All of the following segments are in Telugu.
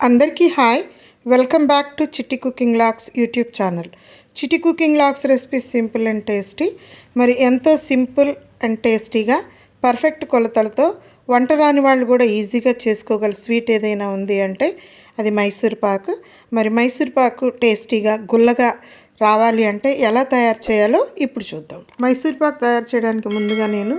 అందరికీ hi. Welcome back to Chitti cooking locks YouTube channel. Chitti cooking locks recipes simple and tasty మరి ఎంతో సింపుల్ అండ్ టేస్టీగా పర్ఫెక్ట్ కొలతలతో వంట రాని వాళ్ళు కూడా ఈజీగా చేసుకోగల స్వీట్ ఏదైనా ఉంది అంటే అది మైసూర్ పాకు. మరి మైసూర్ పాకు టేస్టీగా గుల్లగా రావాలి అంటే ఎలా తయారు చేయాలో ఇప్పుడు చూద్దాం. మైసూర్ పాకు తయారు చేయడానికి ముందుగా నేను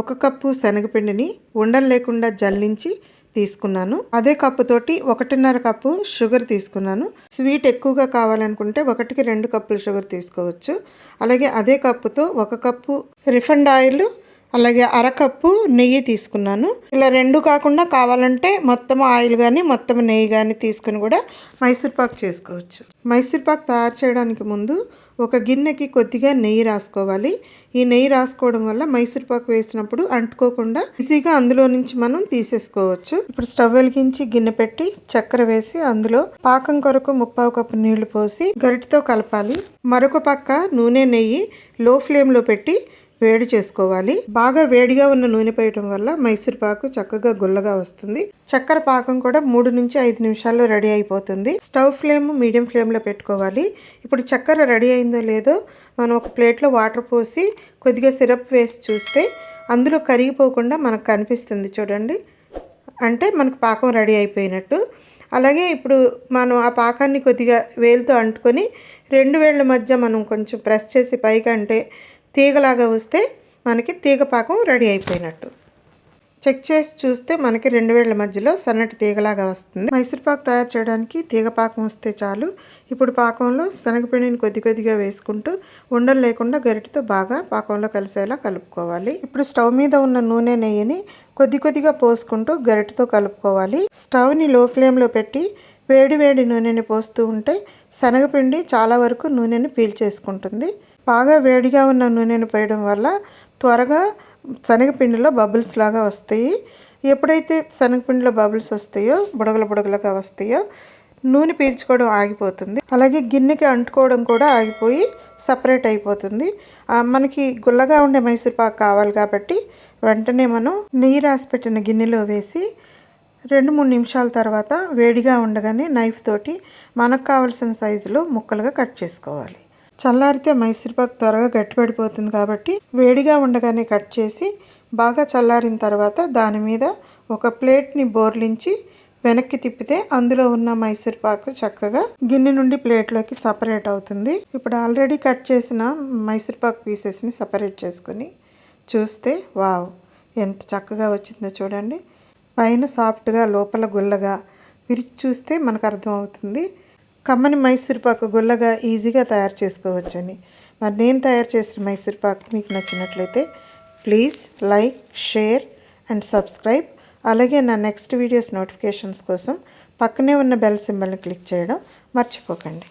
ఒక కప్పు శనగపిండిని ఉండలు లేకుండా జల్లించి తీసుకున్నాను. అదే కప్పుతోటి ఒకటిన్నర కప్పు షుగర్ తీసుకున్నాను. స్వీట్ ఎక్కువగా కావాలనుకుంటే ఒకటికి రెండు కప్పులు షుగర్ తీసుకోవచ్చు. అలాగే అదే కప్పుతో ఒక కప్పు రిఫండ్ ఆయిల్ అలాగే అరకప్పు నెయ్యి తీసుకున్నాను. ఇలా రెండు కాకుండా కావాలంటే మొత్తం ఆయిల్ కానీ మొత్తం నెయ్యి కానీ తీసుకుని కూడా మైసూర్పాక్ చేసుకోవచ్చు. మైసూర్పాక్ తయారు చేయడానికి ముందు ఒక గిన్నెకి కొద్దిగా నెయ్యి రాసుకోవాలి. ఈ నెయ్యి రాసుకోవడం వల్ల మైసూర్పాక్ వేసినప్పుడు అంటుకోకుండా ఈజీగా అందులో నుంచి మనం తీసేసుకోవచ్చు. ఇప్పుడు స్టవ్ వెలిగించి గిన్నె పెట్టి చక్కెర వేసి అందులో పాకం కొరకు ముప్పావు కప్పు నీళ్ళు పోసి గరిటితో కలపాలి. మరొక పక్క నూనె నెయ్యి లో ఫ్లేమ్లో పెట్టి వేడి చేసుకోవాలి. బాగా వేడిగా ఉన్న నూనె పోయటం వల్ల మైసూర్ పాకు చక్కగా గుల్లగా వస్తుంది. చక్కెర పాకం కూడా మూడు నుంచి ఐదు నిమిషాల్లో రెడీ అయిపోతుంది. స్టవ్ ఫ్లేమ్ మీడియం ఫ్లేమ్లో పెట్టుకోవాలి. ఇప్పుడు చక్కెర రెడీ అయిందో లేదో మనం ఒక ప్లేట్లో వాటర్ పోసి కొద్దిగా సిరప్ వేసి చూస్తే అందులో కరిగిపోకుండా మనకు కనిపిస్తుంది చూడండి. అంటే మనకు పాకం రెడీ అయిపోయినట్టు. అలాగే ఇప్పుడు మనం ఆ పాకాన్ని కొద్దిగా వేలుతో అంటుకొని రెండు వేళ్ళ మధ్య మనం కొంచెం ప్రెస్ చేసి పైకి అంటే తీగలాగా వస్తే మనకి తీగ పాకం రెడీ అయిపోయినట్టు. చెక్ చేసి చూస్తే మనకి రెండు వేళ్ళ మధ్యలో సన్నటి తీగలాగా వస్తుంది. మైసూర్పాకు తయారు చేయడానికి తీగ పాకం వస్తే చాలు. ఇప్పుడు పాకంలో శనగపిండిని కొద్ది కొద్దిగా వేసుకుంటూ ఉండలు లేకుండా గరిటతో బాగా పాకంలో కలిసేలా కలుపుకోవాలి. ఇప్పుడు స్టవ్ మీద ఉన్న నూనె నెయ్యిని కొద్ది కొద్దిగా పోసుకుంటూ గరిటతో కలుపుకోవాలి. స్టవ్ని లో ఫ్లేమ్లో పెట్టి వేడి వేడి నూనెని పోస్తూ ఉంటే శనగపిండి చాలా వరకు నూనెని పీల్చేసుకుంటుంది బాగా వేడిగా ఉన్న నూనెను పోయడం వల్ల త్వరగా శనగపిండిలో బబుల్స్ లాగా వస్తాయి. ఎప్పుడైతే శనగపిండిలో బబుల్స్ వస్తాయో బుడగల బుడగలుగా వస్తాయో నూనె పీల్చుకోవడం ఆగిపోతుంది. అలాగే గిన్నెకి అంటుకోవడం కూడా ఆగిపోయి సపరేట్ అయిపోతుంది. మనకి గుల్లగా ఉండే మైసూర్పాకు కావాలి కాబట్టి వెంటనే మనం నెయ్యి రాసి పెట్టిన గిన్నెలో వేసి రెండు మూడు నిమిషాల తర్వాత వేడిగా ఉండగానే నైఫ్ తోటి మనకు కావలసిన సైజులో ముక్కలుగా కట్ చేసుకోవాలి. చల్లారితే మైసూర్పాకు త్వరగా గట్టిపడిపోతుంది కాబట్టి వేడిగా ఉండగానే కట్ చేసి బాగా చల్లారిన తర్వాత దాని మీద ఒక ప్లేట్ని బోర్లించి వెనక్కి తిప్పితే అందులో ఉన్న మైసూర్ పాకు చక్కగా గిన్నె నుండి ప్లేట్లోకి సపరేట్ అవుతుంది. ఇప్పుడు ఆల్రెడీ కట్ చేసిన మైసూర్ పాకు పీసెస్ని సపరేట్ చేసుకొని చూస్తే వావ్ ఎంత చక్కగా వచ్చిందో చూడండి. పైన సాఫ్ట్గా లోపల గుల్లగా విరిచి చూస్తే మనకు అర్థమవుతుంది. కమ్మని మైసూర్పాకు గుల్లగా ఈజీగా తయారు చేసుకోవచ్చని. మరి నేను తయారు చేసిన మైసూర్పాకు మీకు నచ్చినట్లయితే please like share and subscribe. అలాగే నా నెక్స్ట్ వీడియోస్ నోటిఫికేషన్స్ కోసం పక్కనే ఉన్న బెల్ సింబల్ని క్లిక్ చేయడం మర్చిపోకండి.